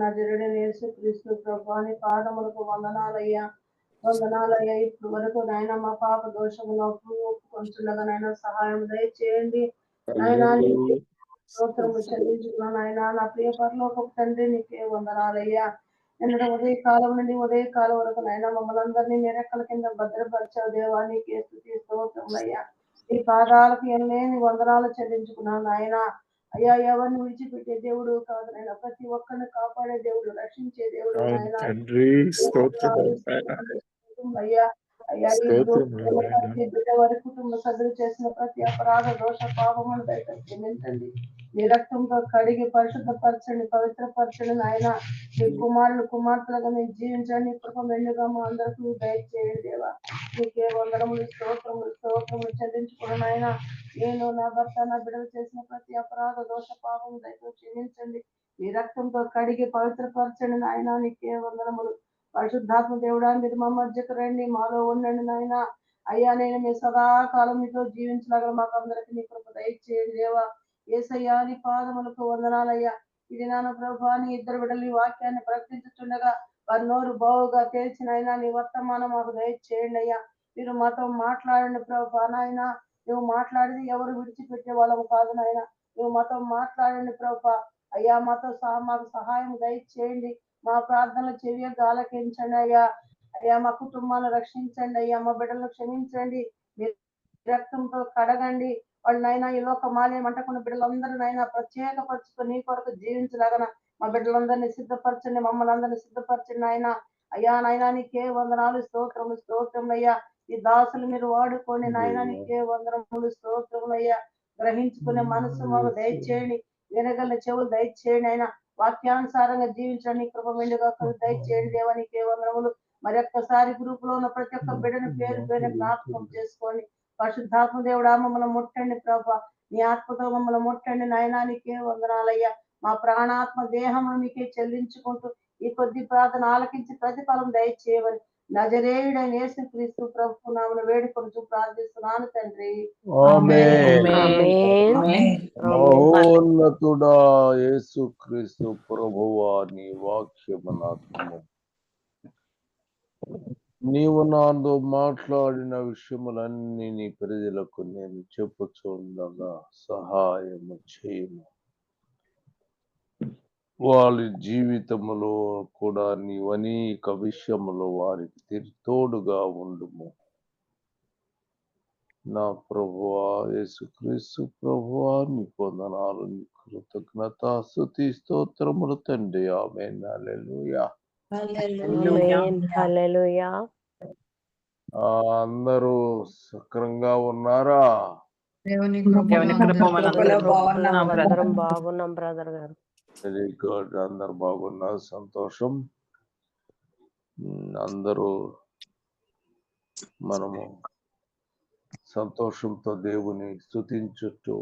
నజరుడి నేసు క్రీస్తు ప్రభాని పాదములకు వందనాలయ్యా. వందనాలయ్యా. ఇప్పుడు వరకు నాయన మా పాప దోషములు ఒప్పుకొంచుండగా నాయన సహాయం దయచేయండి. నాయనా స్తోత్రము చెల్లించుకున్నాను నాయన. నా ప్రియ పరలోక తండ్రి నీకే వందనాలయ్యా. నిన్న ఉదయ కాలం నుండి ఉదయ కాలం వరకు నాయన మమ్మల్ని అందరినీ మీ రెక్కల కింద భద్రపరిచావు దేవా. నీకే స్థుతి స్తోత్రములయ్యా. ఈ పాదాలకు ఎన్నేని వందనాలు చెల్లించుకున్నాను నాయన. అయ్యా ఎవరిని విడిచిపెట్టే దేవుడు కాదు నాయన. ప్రతి ఒక్కరిని కాపాడే దేవుడు రక్షించే దేవుడు అయ్యా అయ్యా బిడ్డ వారి కుటుంబ సభ్యులు చేసిన ప్రతి అపరాధ దోష పాపమును దయతో క్షమించండి మీ రక్తంతో కడిగి పరిశుద్ధపరచండి పవిత్రపరచండి నాయన. మీ కుమారులు కుమార్తెలుగా మేము జీవించండి. కృప మెండుగా మా అందరికీ దయచేయండి దేవా. నీకే వందరములు స్తోత్రములు స్తోత్రములు చెల్లించుకున్న నాయన. నేను నా భర్త నా బిడ్డలు చేసిన ప్రతి అపరాధ దోష పాపం దయతో క్షమించండి. నీ రక్తంతో కడిగి పవిత్రపరచండి నాయన. నీకే వందరములు పరిశుద్ధాత్మ దేవుడా మీరు మా మధ్యకు రండి మాలో ఉండండి నాయన. అయ్యా నేను మీ సదాకాలం మీతో జీవించలాగా మాకు అందరికీ నీ కృప దయచేయండి దేవా. ఏసయ్యా నీ పాదములకు వందనాలయ్యా. ఇది నాన్న ప్రభా నీ ఇద్దరు బిడ్డలు ఈ వాక్యాన్ని ప్రకటించుతుండగా వారి నోరు బావుగా తేల్చిన అయినా నీ వర్తమానం మాకు దయచేయండి అయ్యా. మీరు మాతో మాట్లాడండి ప్రభా నాయన. నువ్వు మాట్లాడితే ఎవరు విడిచిపెట్టే వాళ్ళము కాదు నాయన. నువ్వు మాతో మాట్లాడండి ప్రభా. అయ్యా మాతో సహా మాకు సహాయం దయచేయండి. మా ప్రార్థనలు చెవియ గాలకించండి అయ్యా. అయ్యా మా కుటుంబాన్ని రక్షించండి అయ్యా. మా బిడ్డలను క్షమించండి. మీ రక్తంతో కడగండి. వాళ్ళు నైనా ఈ లోక మాల్యం అంటకున్న బిడ్డలందరూ నైనా ప్రత్యేకపరుచుకొని నీ కొరకు జీవించలాగన మా బిడ్డలందరినీ సిద్ధపరచండి మమ్మల్ని అందరినీ సిద్ధపరచండి ఆయన అయ్యా నాయనా నీకే వందనాలు స్తోత్రములు స్తోత్రములు అయ్యా ఈ దాసులు మీరు వాడుకోండి నాయనా నీకే వందనములు స్తోత్రములు అయ్యా గ్రహించుకునే మనసు మాకు దయచేయండి వినగల చెవులు దయచేయండి ఆయన వాక్యానుసారంగా జీవించడానికి కృప మెండుగా దయచేయండి దేవానికి వందనములు. మరి ఒక్కసారి గ్రూప్లో ఉన్న ప్రతి ఒక్క బిడ్డను పేరు పేరు జ్ఞాపకం చేసుకోండి. పరిశుద్ధాత్మ దేవుడా మమ్మల్ని ముట్టండి ప్రభా. నీ ఆత్మతో మమ్మల్ని ముట్టండి నాయనానికే వందనాలయ్యా. మా ప్రాణాత్మ దేహమును మీకే చెల్లించుకుంటూ ఈ కొద్ది ప్రార్థన ఆలకించి ప్రతిఫలం దయచేయమని నజరేయుడైన యేసు క్రీస్తు ప్రభు నామను వేడుకొంటూ ప్రార్థిస్తున్నాను తండ్రి. ఆమేన్. ఆమేన్. మహోన్నతుడా యేసు క్రీస్తు ప్రభువా నీ వాక్యమనాత్మము నీవు నాతో మాట్లాడిన విషయములన్నీ నీ ప్రజలకు నేను చెప్పుచుండగా సహాయము చేయము. వారి జీవితములో కూడా నీవు అనేక విషయములు వారికి తోడుగా ఉండుము. నా ప్రభువా యేసుక్రీస్తు ప్రభువా నీ పొందనాలు నీ కృతజ్ఞత స్థుతి స్తోత్రములు తండ్రి. ఆమె హల్లెలూయా. ఆమేన్. హల్లెలూయా అందరూ సక్రంగా ఉన్నారా? బాగున్నాం బ్రదర్. గారు. వెరీ గుడ్ అందరు బాగున్నారు సంతోషం. అందరూ మనము సంతోషంతో దేవుని స్తుతించుతూ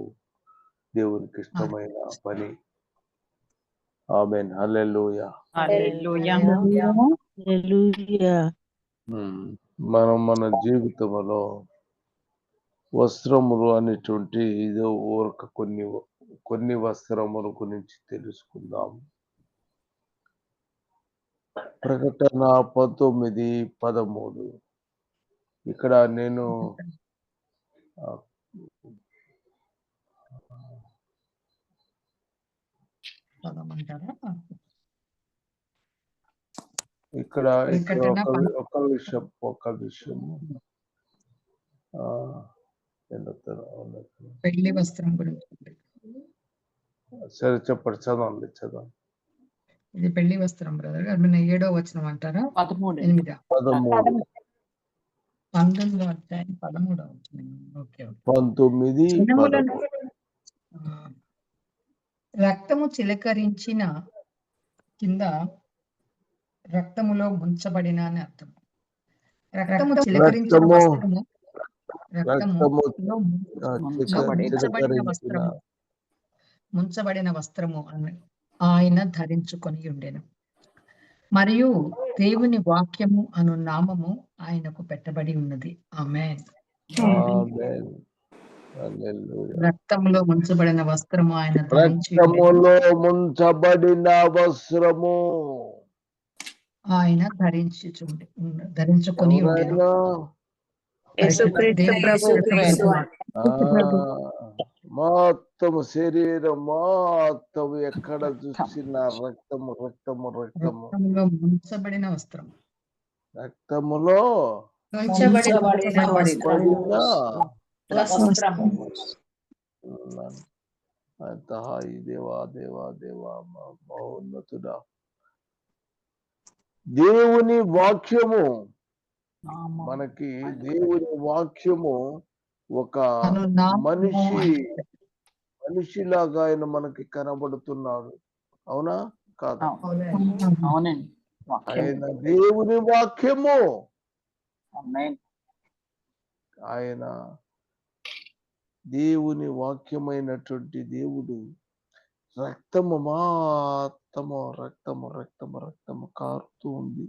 దేవునికి ఇష్టమైన పని ఆమెన్. హల్లెలూయా. మనం మన జీవితంలో వస్త్రములు అనేటువంటి ఏదో ఊరక కొన్ని కొన్ని వస్త్రముల గురించి తెలుసుకుందాం. ప్రకటన పంతొమ్మిది పదమూడు. ఇక్కడ నేను చదవమంటారా? ఇక్కడ ఇక్కడ ఒక విషయం ఒక విషయం? పెళ్ళి వస్త్రం గురించి సరే చెప్పండి. చదవండి చదవండి. ఇది పెళ్ళి వస్త్రం బ్రదర్ గారు. ఏడో వచనం అంటారా? పదమూడు. ఎనిమిదా? పదమూడు. పంతొమ్మిదో అధ్యాయం పదమూడో ఓకే ఓకే. పంతొమ్మిది రక్తము చిలకరించిన కింద రక్తములో ముంచబడిన అని అర్థం. రక్తము చిలకరించిన వస్త్రము ముంచబడిన వస్త్రము ముంచబడిన వస్త్రము అని ఆయన ధరించుకొని ఉండెను. మరియు దేవుని వాక్యము అను నామము ఆయనకు పెట్టబడి ఉన్నది. ఆమె రక్తంలో ముంచబడిన వస్త్రము ఆయన. రక్తములో ముంచబడిన వస్త్రము. ఆయన ధరించి చూడ ధరించుకొని మొత్తము శరీరం మొత్తము ఎక్కడ చూసిన రక్తము రక్తము రక్తము. ముంచబడిన వస్త్రం రక్తములో వస్త్రము అంత హాయి దేవా దేవా దేవా మా మహోన్నతుడా దేవుని వాక్యము మనకి దేవుని వాక్యము ఒక మనిషి మనిషిలాగా ఆయన మనకి కనబడుతున్నాడు. అవునా? కాదు? ఆయన దేవుని వాక్యము. ఆమేన్. ఆయన దేవుని వాక్యమైనటువంటి దేవుడు రక్తము మాత్రము రక్తము రక్తము రక్తము కారుతూ ఉంది.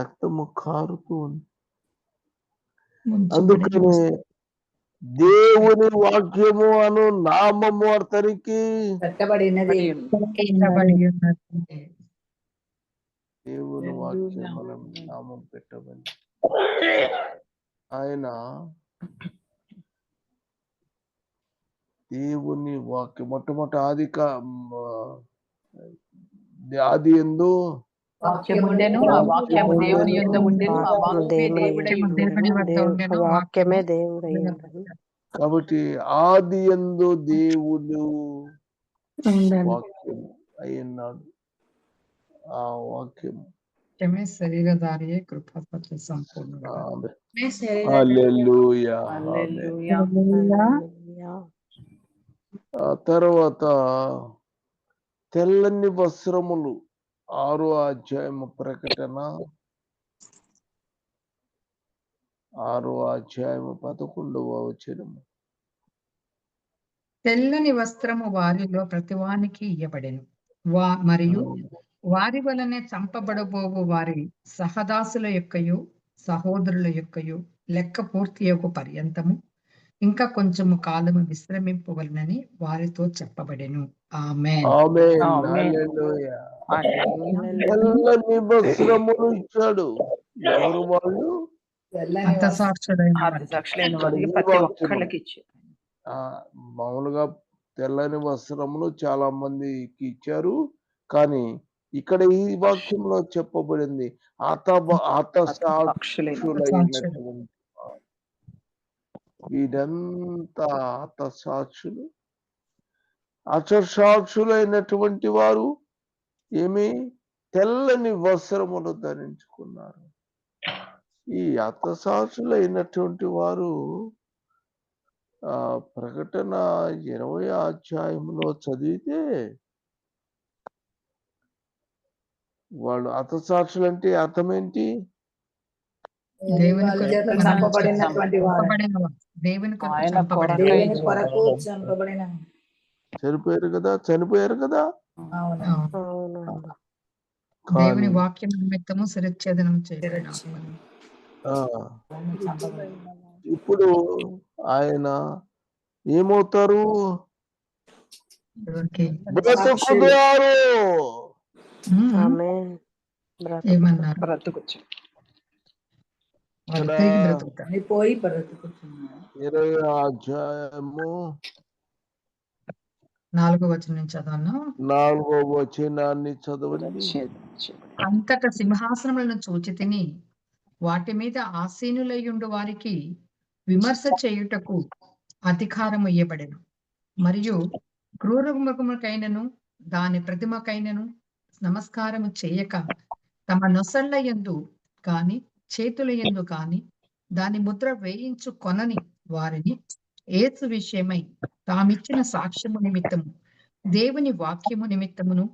రక్తము కారుతూ ఉంది. అందుకని దేవుని వాక్యము అను నామము అతనికి పెట్టబడి. దేవుని వాక్యం నామం పెట్టమని. ఆయన దేవుని వాక్యం మొట్టమొదటి ఆది ఆది ఎందు? వాక్యము దేవుడై. కాబట్టి ఆది ఎందు దేవుడు వాక్యం అయ్యున్నాడు ఆ వాక్యం. వాక్యమే శరీరధారియే కృపాపత్ర సంపూర్ణుడు ఆమె. మీ శరీర హల్లెలూయా, ఆమె. హల్లెలూయా. హల్లెలూయా. ఆ తర్వాత తెల్లని వస్త్రములు ఆరో అధ్యాయము ప్రకటన ఆరో అధ్యాయము పదకొండవ వచనము. తెల్లని వస్త్రము వారిలో ప్రతివానికి ఇయ్యబడెను. వా మరియు వారి వలనే చంపబడబోవు వారి సహదాసుల యొక్కయు సహోదరుల యొక్కయు లెక్క పూర్తి యొక్క పర్యంతము ఇంకా కొంచెము కాలము విశ్రమింపవలనని వారితో చెప్పబడెను. ఆమె. తెల్లని వస్త్రములు ఇచ్చాడు. ఎవరు వాళ్ళు? మామూలుగా తెల్లని వస్త్రములు చాలా మందికి ఇచ్చారు. కానీ ఇక్కడ ఈ వాక్యంలో చెప్పబడింది. ఆత ఆత సాక్షులైన సాక్షులైనటువంటి. వీరంతా ఆత సాక్షులు వారు ఏమి తెల్లని వస్త్రములు ధరించుకున్నారు. ఈ అతసాక్షులైనటువంటి వారు ఆ ప్రకటన ఇరవై అధ్యాయంలో చదివితే వాళ్ళు అతసాక్షులు అంటే అర్థం ఏంటి? చనిపోయారు కదా? చనిపోయారు కదా? దేవుని వాక్యం నిమిత్తము శిరచ్ఛేదనం ఇప్పుడు ఆయన ఏమవుతారు? బ్రతుకుతారు బ్రతుకు ఏమన్నారు బ్రతుకొచ్చు వాళ్ళు ఇక్కడ తిరిగి బ్రతుకుతారు అని పోయి ఇరవై అధ్యాయము నాలుగో వచనం నుంచి చదవను? నాలుగో వచనాన్ని చదవండి. అంతట సింహాసనములను చూచి తిని వాటి మీద ఆసీనులయ్యుండు వారికి విమర్శ చేయుటకు అధికారము ఇయ్యబడెను. మరియు క్రూర మృగముకైనను దాని ప్రతిమకైనను నమస్కారము చేయక తమ నొసళ్ళ యందు కాని చేతుల యందు కాని దాని ముద్ర వేయించు కొనని వారిని ఏసు విషయమై తామిచ్చిన సాక్ష్యము నిమిత్తము దేవుని వాక్యము నిమిత్తమును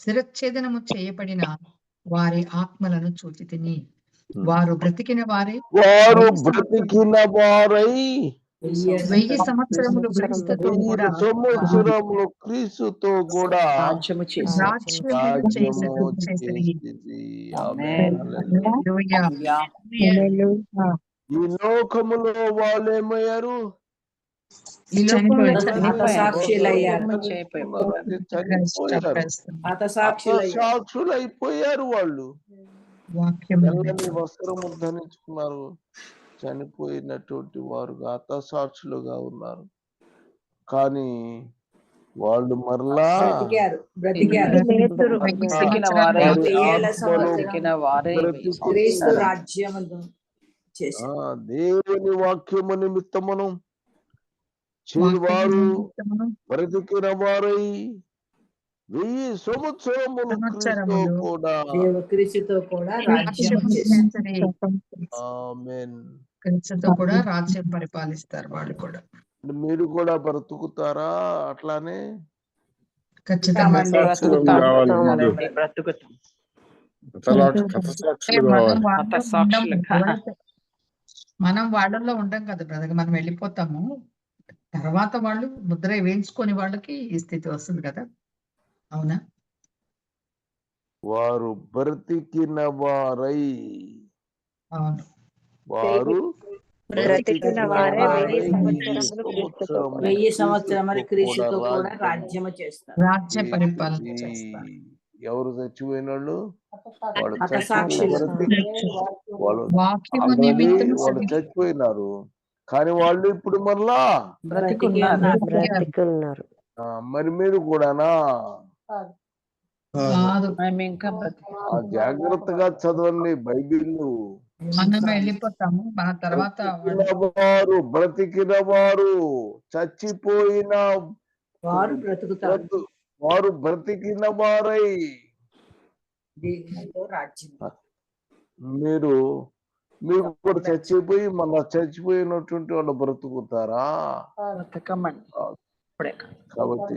శిరచ్ఛేదనము చేయబడిన వారి ఆత్మలను చూచి తిని వారు బ్రతికిన వారే వారు బ్రతికిన వారై వెయ్యి సంవత్సరములు క్రీస్తుతో వెయ్యి కూడా సంవత్సరములు క్రీస్తుతో కూడా రాజ్యము చేసి రాజ్యములు రాజ్యము చేసి- చేసిరి. చేసిరి. ఆమేన్. ఆమేన్. హల్లెలూయా. హల్లెలూయా. హల్లెలూయా. ఈ లోకములో వాళ్ళు ఏమయ్యారు సాక్షులు అయిపోయారు వాళ్ళు వస్త్రము ధరించుకున్నారు చనిపోయినటువంటి వారు సాక్షులుగా ఉన్నారు. కానీ వాళ్ళు మరలా దేవుని వాక్యము నిమిత్తమును చేవారు బ్రతికిన వారై వెయ్యి సంవత్సరములు. కూడా క్రీస్తుతో కూడా క్రీస్తుతో కూడా రాజ్యం పరిపాలిస్తారు వాళ్ళు కూడా. మీరు కూడా బ్రతుకుతారా అట్లానే? ఖచ్చితంగా. మనం వాళ్ళల్లో ఉండం కదా బ్రదర్ మనం వెళ్ళిపోతాము. తర్వాత వాళ్ళు ముద్ర వేయించుకొని వాళ్ళకి ఈ స్థితి వస్తుంది కదా. అవునా? వారు బ్రతికిన వారై. అవును. వారు వెయ్యి సంవత్సరములు క్రీస్తుతో కూడా రాజ్యము చేస్తారు. రాజ్య పరిపాలన చేస్తారు. ఎవరు చచ్చిపోయిన వాళ్ళు వాళ్ళు చచ్చిపోయినారు. కానీ వాళ్ళు ఇప్పుడు మరలా మరి మీరు కూడానా? జాగ్రత్తగా చదవండి బైబిల్ మనం వెళ్ళిపోతాము. మన తర్వాత వాళ్ళు వారు బ్రతికిన వారు చచ్చిపోయిన వారు బ్రతుకుతారు. బ్రతు- వారు బ్రతికిన వారై మీరు మీరు కూడా చచ్చిపోయి మళ్ళా చచ్చిపోయినటువంటి వాళ్ళు బ్రతుకుతారా? కాబట్టి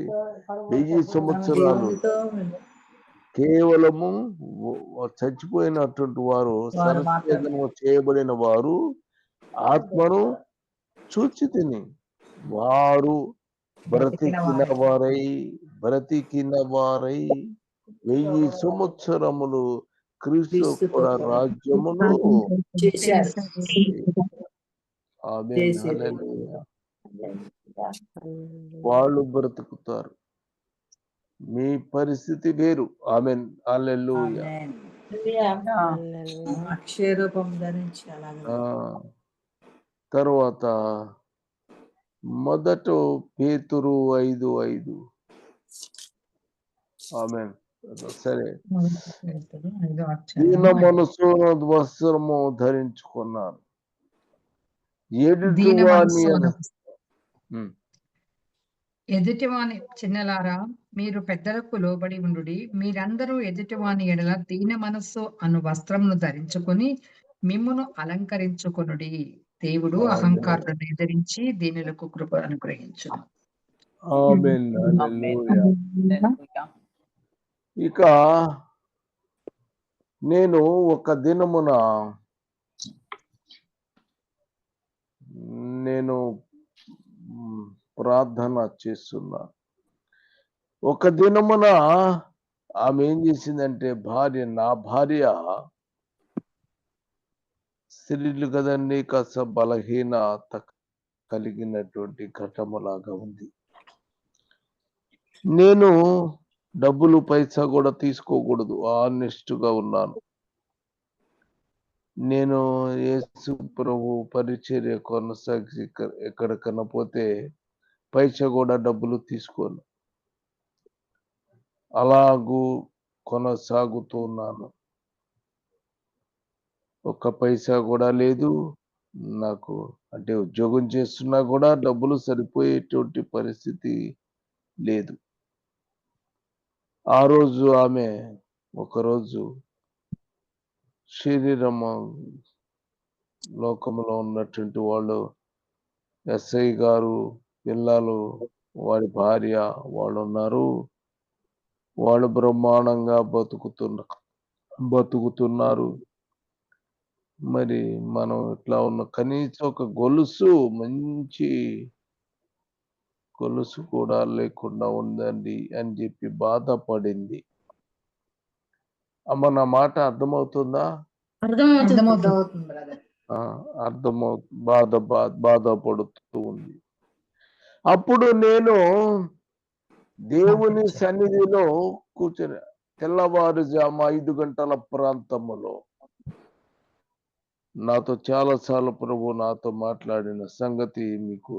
వెయ్యి సంవత్సరాలు. కేవలము చచ్చిపోయినటువంటి వారు సరస్వేదము చేయబడిన వారు ఆత్మను చూచి తిని వారు బ్రతికిన వారై బ్రతికిన వారై వెయ్యి సంవత్సరములు క్రీస్తు కూడా రాజ్యమును. వాళ్ళు బ్రతుకుతారు. మీ పరిస్థితి వేరు. ఆమెన్. Hallelujah amen. ఆ, అక్షయ రూపం ధరించి అలాగే తర్వాత మొదట పేతురు ఐదు ఐదు. ఆమెన్. సరే. దీన మనసు వస్త్రము ధరించుకున్నారు ఎదుటి దీన వాని మనస్సు అన- ఉమ్. ఎదుటివాని చిన్నలారా మీరు పెద్దలకు లోబడి ఉండుడి. మీరందరూ ఎదుటివాని ఎడల దీన మనస్సు అను వస్త్రమును ధరించుకొని మిమ్మును అలంకరించుకొనుడి. దేవుడు. అహంకారులను ఎదిరించి దీనులకు కృప అనుగ్రహించు. ఇక నేను ఒక దినమున నేను ప్రార్థన చేస్తున్నా. ఒక దినమున ఆమె ఏం చేసిందంటే భార్య నా భార్య స్త్రీలు కదండి కాస్త బలహీనత కలిగినటువంటి ఘటములాగా ఉంది. నేను డబ్బులు పైసా కూడా తీసుకోకూడదు ఆనెస్ట్గా ఉన్నాను. నేను యేసు ప్రభు పరిచర్య కొనసాగి ఎక్కడికన్నా పోతే పైసా కూడా డబ్బులు తీసుకోను. అలాగూ కొనసాగుతున్నాను ఒక్క పైసా కూడా లేదు. నాకు అంటే ఉద్యోగం చేస్తున్నా కూడా డబ్బులు సరిపోయేటువంటి పరిస్థితి లేదు. ఆ రోజు ఆమె ఒకరోజు శరీరము లోకంలో ఉన్నటువంటి వాళ్ళు ఎస్ఐ గారు పిల్లలు వారి భార్య వాళ్ళు ఉన్నారు వాళ్ళు బ్రహ్మాండంగా బతుకుతున్న బతుకుతున్నారు. మరి మనం ఇట్లా ఉన్న కనీసం ఒక గొలుసు మంచి గొలుసు కూడా లేకుండా ఉందండి అని చెప్పి బాధపడింది. అమ్మ నా మాట అర్థమవుతుందా? అర్థమవుతుంది. అర్థమవుతుంది బ్రదర్ ఆ, అర్థమవు బాధ బా- బాధపడుతూ ఉంది. అప్పుడు నేను దేవుని సన్నిధిలో కూర్చొని తెల్లవారుజామ ఐదు గంటల ప్రాంతములో నాతో చాలా సార్లు ప్రభు నాతో మాట్లాడిన సంగతి మీకు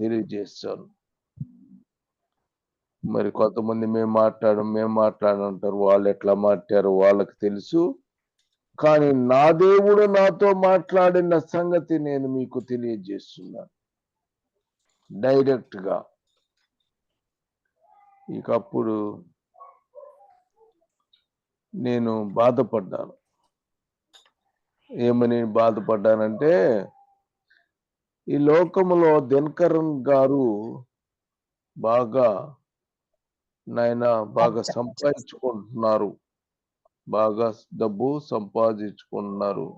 తెలియజేస్తాను. మరి కొంతమంది మేము మాట్లాడడం మేము మాట్లాడంటారు వాళ్ళు ఎట్లా మాట్లాడారు వాళ్ళకి తెలుసు. కానీ నా దేవుడు నాతో మాట్లాడిన సంగతి నేను మీకు తెలియజేస్తున్నాను. డైరెక్ట్గా ఇక అప్పుడు నేను బాధపడ్డాను. ఏమని బాధపడ్డానంటే ఈ లోకములో దినకరన్ గారు బాగా నాయన బాగా సంపాదించుకుంటున్నారు. బాగా డబ్బు సంపాదించుకుంటున్నారు.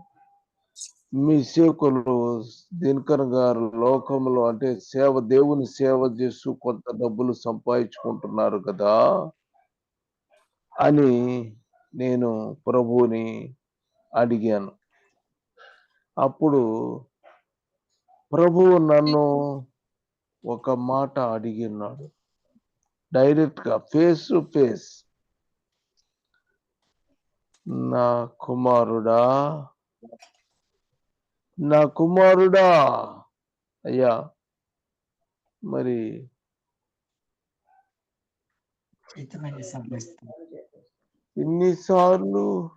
మీ సేవకులు దినకర్ గారు లోకంలో అంటే సేవ దేవుని సేవ చేస్తూ కొంత డబ్బులు సంపాదించుకుంటున్నారు కదా. అని నేను ప్రభువుని అడిగాను. అప్పుడు ప్రభువు నన్ను ఒక మాట అడిగినాడు. డైరెక్ట్గా ఫేస్ టు ఫేస్. నా కుమారుడా నా కుమారుడా. అయ్యా. మరి ఎన్నిసార్లు?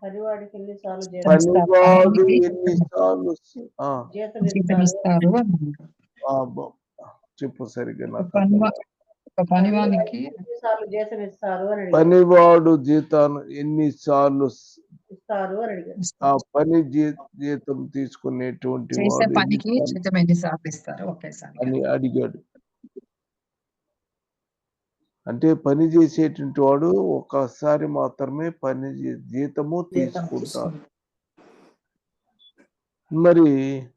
పనివాడు ఎన్నిసార్లు చెప్పు సరిగ్గా నాకు. పనివాడు జీతాన్ని ఎన్నిసార్లు ఇస్తారు అని అడిగారు. ఆ పని జీతం తీసుకునేటువంటి చేసే పనికి ఇస్తారు. ఒకేసారి అని అడిగాడు. అంటే పని చేసేటువంటి వాడు ఒకసారి మాత్రమే పని జీతము తీసుకుంటాడు. మరి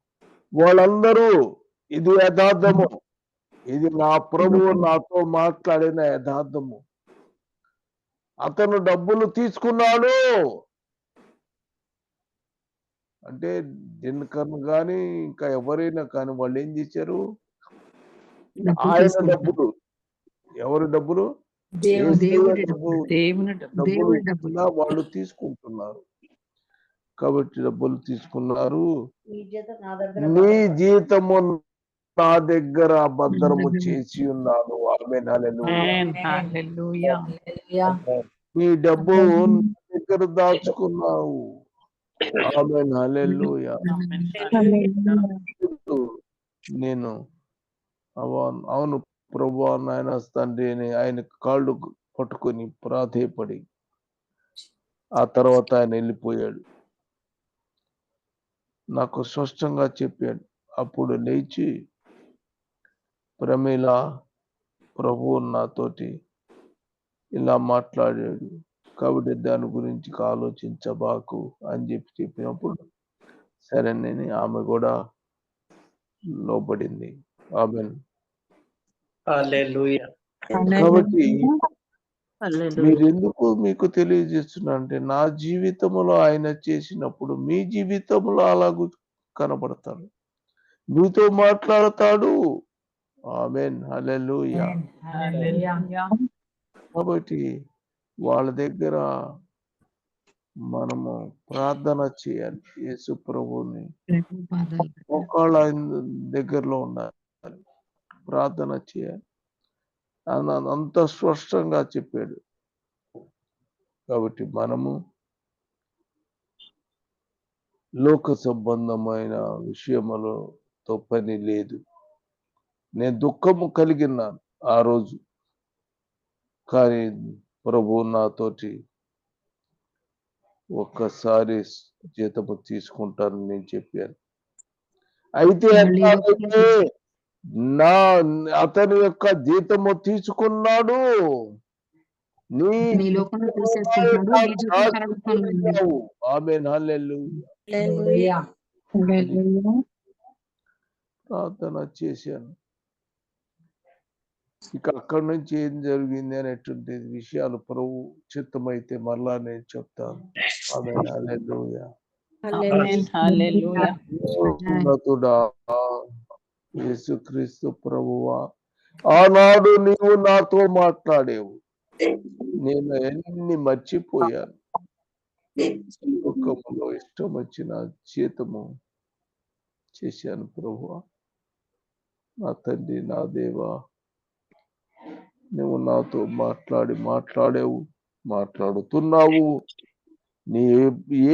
వాళ్ళందరూ ఇది యథార్థము. ఇది నా ప్రభువు నాతో మాట్లాడిన యథార్థము. అతను డబ్బులు తీసుకున్నాడు. అంటే దినకర్ గాని ఇంకా ఎవరైనా కానీ వాళ్ళు ఏం చేశారు ఆయన. డబ్బులు. ఎవరి డబ్బులు? వాళ్ళు తీసుకుంటున్నారు. కాబట్టి డబ్బులు తీసుకున్నారు. నా జీతము నా దగ్గర భద్రము. చేసి ఉన్నాను ఆమె ఆమేన్. హల్లెలూయా. హల్లెలూయా. నీ డబ్బు నా దగ్గర దాచుకున్నావు. నేను అవును ప్రభు నాయన తండ్రి అని ఆయన కాళ్ళు పట్టుకొని ప్రాధేయపడి ఆ తర్వాత ఆయన వెళ్ళిపోయాడు. నాకు స్పష్టంగా చెప్పాడు. అప్పుడు లేచి ప్రమీల ప్రభు నాతోటి ఇలా మాట్లాడాడు. కాబట్టి దాని గురించి ఆలోచించబాకు అని చెప్పి చెప్పినప్పుడు సరేనని ఆమె కూడా లోపడింది ఆమె హల్లెలూయా కాబట్టి హల్లెలూయా. మీరు ఎందుకు మీకు తెలియజేస్తున్నా అంటే నా జీవితంలో ఆయన చేసినప్పుడు మీ జీవితంలో అలాగూ కనబడతాడు మీతో మాట్లాడతాడు ఆమెన్ హల్లెలూయా హల్లెలూయా. హల్లెలూయా. కాబట్టి వాళ్ళ దగ్గర మనము ప్రార్థన చేయాలి. యేసు ప్రభువుని పాదాలు ఒకళ్ళ దగ్గరలో ఉండాలి. ప్రార్థన చేయాలి. ఆయన అంత స్పష్టంగా చెప్పాడు. కాబట్టి మనము లోక సంబంధమైన విషయములతో పని లేదు. నేను దుఃఖము కలిగినాను ఆ రోజు. కానీ ప్రభు నాతోటి ఒక్కసారి జీతము తీసుకుంటానని నేను చెప్పాను అయితే నా అతని యొక్క జీతము తీసుకున్నాడు. ఆమె హల్లెలూయా హల్లెలూయా. హల్లెలూయా. ప్రార్థన చేశాను ఇక అక్కడి నుంచి ఏం జరిగింది అనేటువంటి విషయాలు ప్రభు చిత్తమైతే మరలా నేను చెప్తాను. ఉన్నతుడా యేసుక్రీస్తు ప్రభువా ఆనాడు నీవు నాతో మాట్లాడేవు. నేను ఎన్ని మర్చిపోయాను. దుఃఖములో ఇష్టం వచ్చిన జీతము చేశాను ప్రభువా. నా తండ్రి నా దేవా నువ్వు నాతో మాట్లాడి మాట్లాడేవు మాట్లాడుతున్నావు. నీ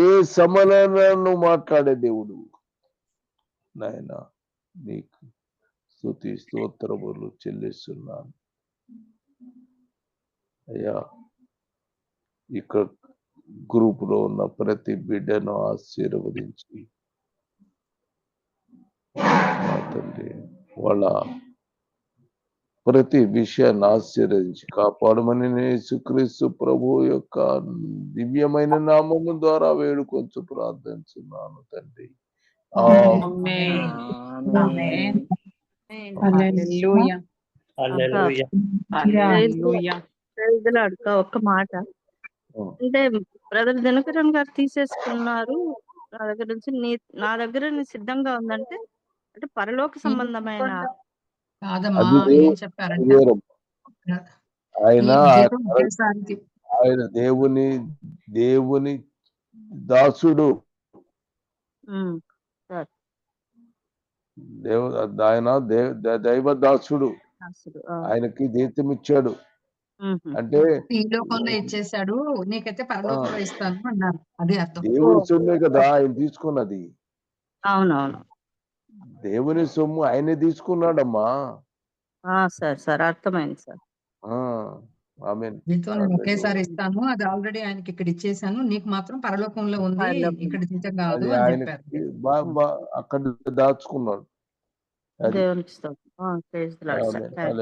ఏ సమయంలో మాట్లాడే దేవుడు. నాయన నీకు స్థుతి స్తోత్రములు చెల్లిస్తున్నాను. అయ్యా ఇక్కడ గ్రూప్లో ఉన్న ప్రతి బిడ్డను ఆశీర్వదించి నా తండ్రి వాళ్ళ ప్రతి విషయాన్ని ఆశీర్వదించి కాపాడమని నేను యేసుక్రీస్తు ప్రభు యొక్క దివ్యమైన నామము ద్వారా వేడుకొంచు ప్రార్థించున్నాను తండ్రి. ఒక్క మాట. అంటే బ్రదర్ దినకరన్ గారు తీసేసుకున్నారు. నా దగ్గర నుంచి నీ దగ్గర నీ సిద్ధంగా ఉందంటే అంటే పరలోక సంబంధమైన కాదమ్మా అది ఏం చెప్పారంటే? వేరు. ఆయన ఆయన దేవుని దేవుని దాసుడు. దేవ ఆయన దేవ దాసుడు. ఆయనకి జీతం ఇచ్చాడు. అంటే ఈ లోకంలో ఇచ్చేసాడు నీకైతే పరలోకంలో ఇస్తాను అన్నారు. అది అర్థం. సొమ్మే కదా ఆయన తీసుకున్నది. అవునవును. దేవుని సొమ్ము ఆయనే తీసుకున్నాడమ్మా. ఆ, సార్ సార్ అర్థమైంది సార్. ఆమె నీతో నేను ఒకేసారి ఇస్తాను అది ఆల్రెడీ ఆయనకి ఇక్కడ ఇచ్చేసాను నీకు మాత్రం పరలోకంలో ఉంది. ఇక్కడ జీతం కాదు అని చెప్పారు. అక్కడ దాచుకున్నాడు. అది. దేవునికి స్తోత్రం. Praise sir.